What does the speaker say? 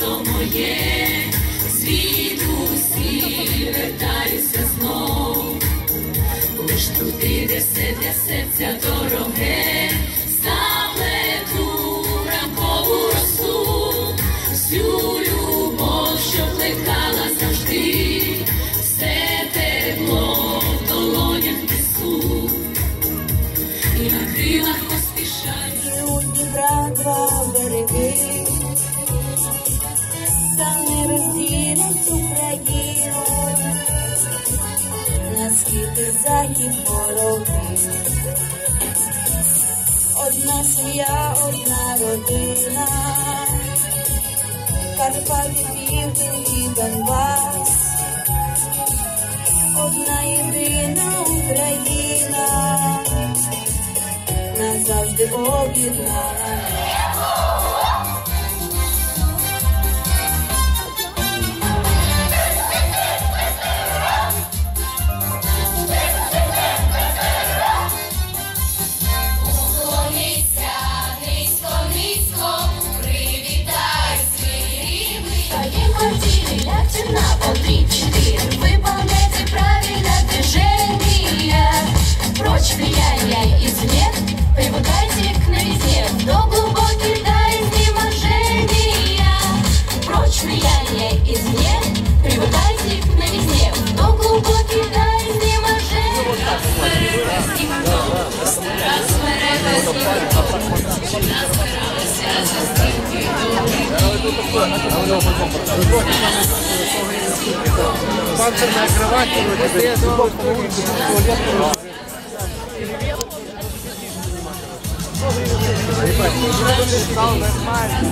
місто моє, світ вертаюся знов, лиш туди, де все для серця дороге, заплету ранкову росу, всю любов, що плекала завжди, все тепло в долонях несу, і на крилах поспішаю. Схід і вороги. Одна сім'я, одна родина, Карпати, Південь і Донбас, одна єдина Україна назавжди об'єднана. Панцирная кровать, вроде бы, дубовка, туалет, Пісня